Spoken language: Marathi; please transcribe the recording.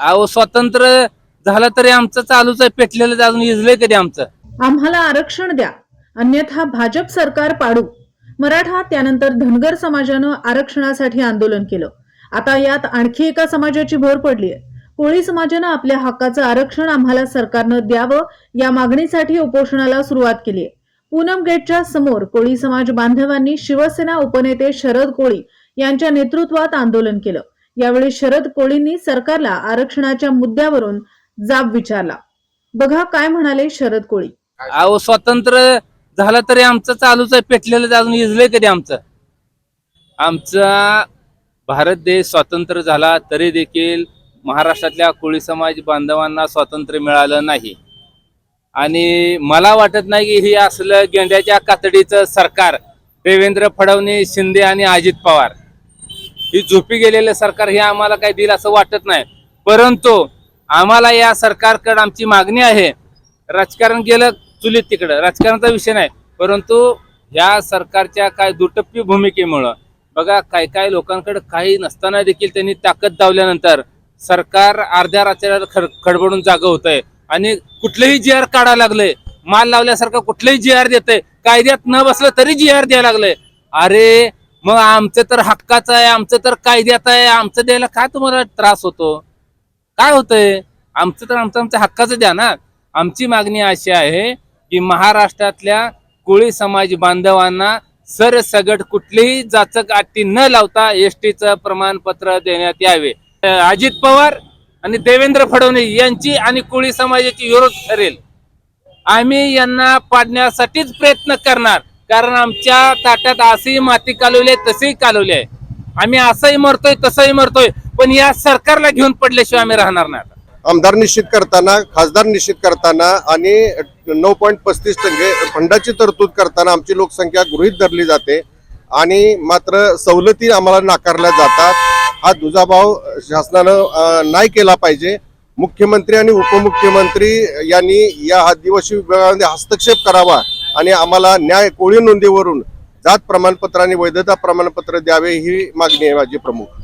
अहो स्वतंत्र झालं तरी आमचं चालूच आहे. पेटलेलं अजून इजलंय कधी आमचं? आम्हाला आरक्षण द्या. अन्यथा भाजप सरकार पाडू. मराठा त्यानंतर धनगर समाजानं आरक्षणासाठी आंदोलन केलं. आता यात आणखी एका समाजाची भर पडली आहे. कोळी समाजानं आपल्या हक्काचं आरक्षण आम्हाला सरकारनं द्यावं या मागणीसाठी उपोषणाला सुरुवात केली आहे. पूनम गेटच्या समोर कोळी समाज बांधवांनी शिवसेना उपनेते शरद कोळी यांच्या नेतृत्वात आंदोलन केलं. यावेळी शरद कोळींनी सरकारला आरक्षणाच्या मुद्द्यावरून जाब विचारला. बघा काय म्हणाले शरद कोळी. अहो स्वातंत्र्य झालं तरी आमचं चालूच आहे पेटलेलं अजून इजलंय कधी आमचं? आमचा भारत देश स्वतंत्र झाला तरी देखील महाराष्ट्रातल्या कोळी समाज बांधवांना स्वातंत्र्य मिळालं नाही. आणि मला वाटत नाही की हे असलं गेंड्याच्या कातडीचं सरकार देवेंद्र फडणवीस शिंदे आणि अजित पवार. ही झोपी गेलेलं सरकार हे आम्हाला काही दिलं असं वाटत नाही. परंतु आम्हाला या सरकारकडे आमची मागणी आहे. राजकारण गेलं चुलीत तिकडं. राजकारणाचा विषय नाही. परंतु ह्या सरकारच्या काय दुटप्पी भूमिकेमुळं बघा काय काय लोकांकडे काही नसताना देखील त्यांनी ताकद दावल्यानंतर सरकार अर्ध्या रात्रीला खड खडबडून जागं होत आहे आणि कुठलंही जी आर काढायला लागलंय. माल लावल्यासारखं कुठलंही जी आर देतंय. कायद्यात न बसलं तरी जी आर द्यायला लागलंय. अरे मग आमचं तर हक्काचं आहे आमचं तर कायद्यात आहे आमचं द्यायला काय तुम्हाला त्रास होतो? काय होतंय? आमचं तर आमचं आमच्या हक्काचं द्या ना. आमची मागणी अशी आहे की महाराष्ट्रातल्या कोळी समाज बांधवांना सरसगट कुठलीही जाचक आटी न लावता एस टीचं प्रमाणपत्र देण्यात यावे. अजित पवार आणि देवेंद्र फडणवीस यांची आणि कोळी समाजाची विरोध ठरेल. आम्ही यांना पाडण्यासाठीच प्रयत्न करणार. कारण आमच्या ताट्यात असंही माती कालवली आहे तसंही कालवली आहे. आम्ही असंही मरतोय तसंही मरतोय पण या सरकारला घेऊन पडल्याशिवाय आम्ही राहणार नाही आमदार निश्चित करताना खासदार निश्चित करताना आणि नऊ पॉईंट पस्तीस टक्के फंडाची तरतूद करताना आमची लोकसंख्या गृहीत धरली जाते आणि मात्र सवलती आम्हाला नाकारल्या जातात. हा दुजाभाव शासनानं नाही केला पाहिजे. मुख्यमंत्री आणि उपमुख्यमंत्री यांनी या आदिवासी विभागामध्ये हस्तक्षेप करावा आणि आम्हाला न्याय कोळी नोंदीवरून जात प्रमाणपत्र आणि वैधता प्रमाणपत्र द्यावे ही मागणी आहे माझी प्रमुख.